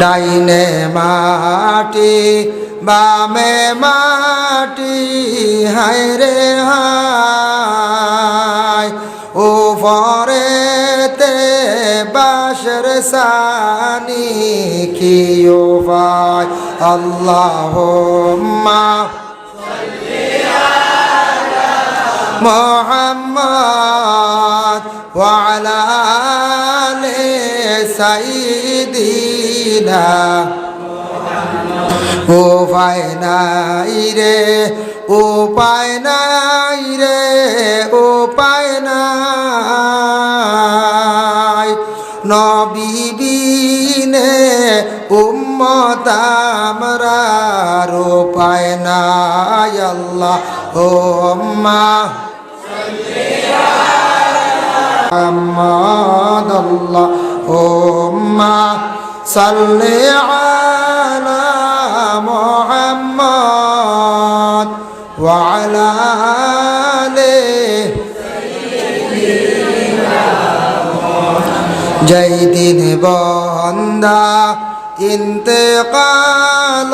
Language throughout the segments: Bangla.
ডাইনে মাটি, বামে মাটি হায় রে হায়। ও পরে তে বাসর সানি কি ও ভাই আল্লাহ মোহাম্মদ ওয়ালা সাইদিনা। পায় নাই রে, ও পায় নাই রে, ও পায় নাই। নবিবিনে উম্মত আমরা উপায় নাই আল্লাহ, ও আম্মা। আম্মা আল্লাহ اللهم صل على محمد وعلى آله যেই দিন বন্দা ইন্তেকাল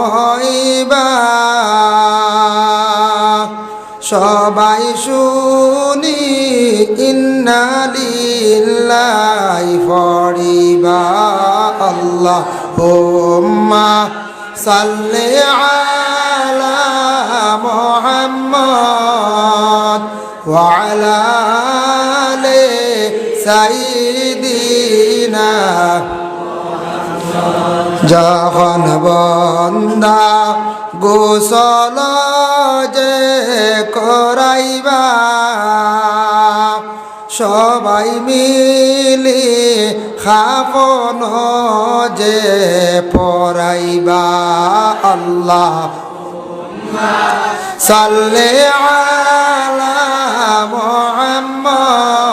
হইবা সবাই শুনি ইন্নালিল্লাহি ফরিবা আল্লাহ, হুম্মা সাল্লি আলা মুহাম্মদ ওয়া আলা আলি সাইয়্যিদিনা। যখন বন্দা গোসল যে করাইবা সবাই মিলি খাপন যে পরাইবা আল্লাহ। সাল্লে আলা মুহাম্মদ।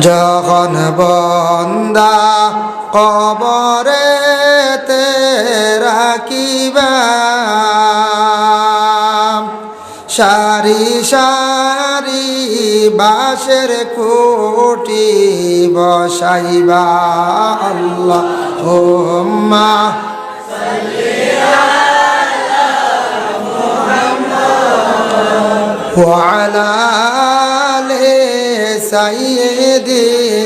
যখন বন্দা কবরে রাখিবা সারি সারি বাসের কোটি বসাইবা আল্লাহ হোম্মা وعلى آل سيدنا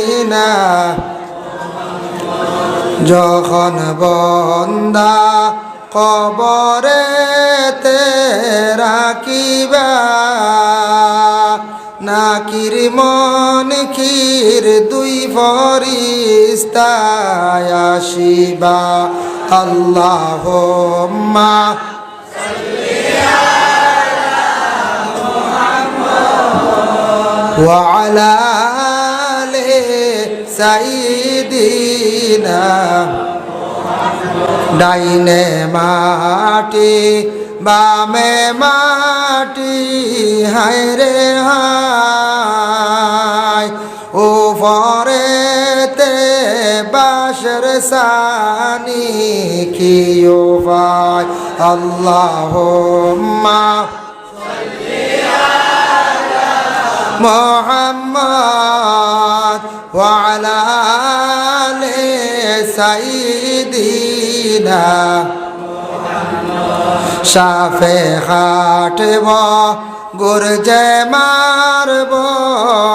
যখন বন্দা কবরে রাখিবা নাকির মন খির দুই ফরিস্তায় আসিবা আল্লাহ মা وعلى آل ডাইনে মাটি, বামে মাটি হায় রে হায়। ও ফরে তে বাসর সানি কি ও ভাই আল্লাহ মা মোহাম্মদ ওয়ালালে সাইদিনা সাফে হাটব গুরজে মারব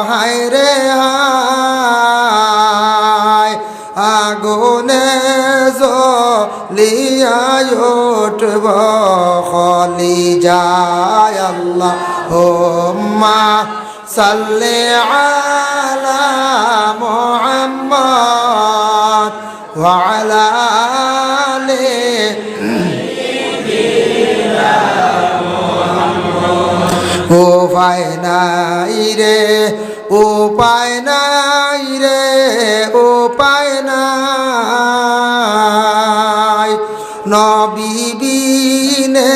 হায় রে হায়, আগুনে জলিয়া উঠব, খলি যায় আল্লাহ হোম্মা সাল্লি আলা মুহাম্মদ নাই রে উপায় নাই রে উপায় নাই। নবীবিনে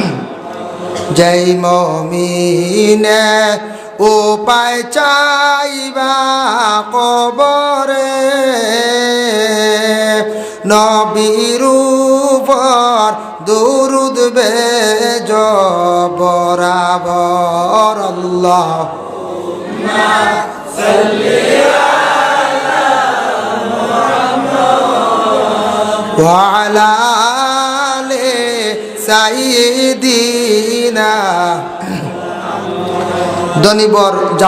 জয় মমিনে উপায় চাইবা কবরে নবীর উপর দুরুদ বেজ বরাবর আল্লাহ وعلى آل সাইদিনা দনিবর